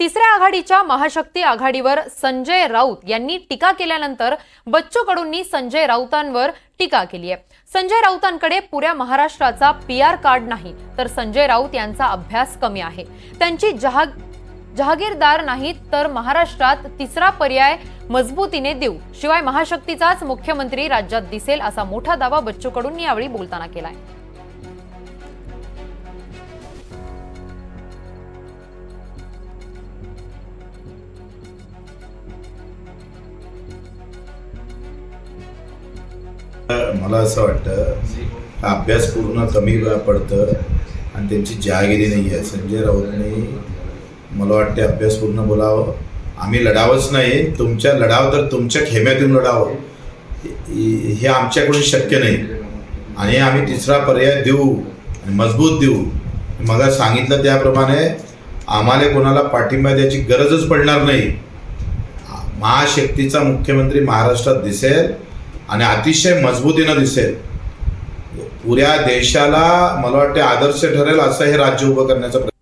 तिसऱ्या आघाडीच्या महाशक्ती आघाडीवर संजय राऊत यांनी टीका केल्यानंतर बच्चू कडूंनी संजय राऊतांवर टीका केली आहे. संजय राऊतांकडे पुऱ्या महाराष्ट्राचा पी आर कार्ड नाही तर संजय राऊत यांचा अभ्यास कमी आहे. त्यांची जहा जहागीरदार नाहीत तर महाराष्ट्रात तिसरा पर्याय मजबूतीने देऊ. शिवाय महाशक्तीचाच मुख्यमंत्री राज्यात दिसेल असा मोठा दावा बच्चू कडूंनी यावेळी बोलताना केलाय. मला असं वाटतं अभ्यास पूर्ण कमी पडतं आणि त्यांची जहागिरी नाही आहे. संजय राऊतने मला वाटते अभ्यास पूर्ण बोलावं. आम्ही लढावंच नाही. तुमच्या लढाव तर तुमच्या खेम्यातून लढावं. हे आमच्याकडून शक्य नाही. आणि आम्ही तिसरा पर्याय देऊ आणि मजबूत देऊ. मग सांगितलं त्याप्रमाणे आम्हाला कोणाला पाठिंबा द्यायची गरजच पडणार नाही. महाशक्तीचा मुख्यमंत्री महाराष्ट्रात दिसेल. आणि अतिशय मजबूतीनं दिसेल. पुऱ्या देशाला मला वाटते आदर्श ठरेल असं हे राज्य उभं करण्याचा प्रयत्न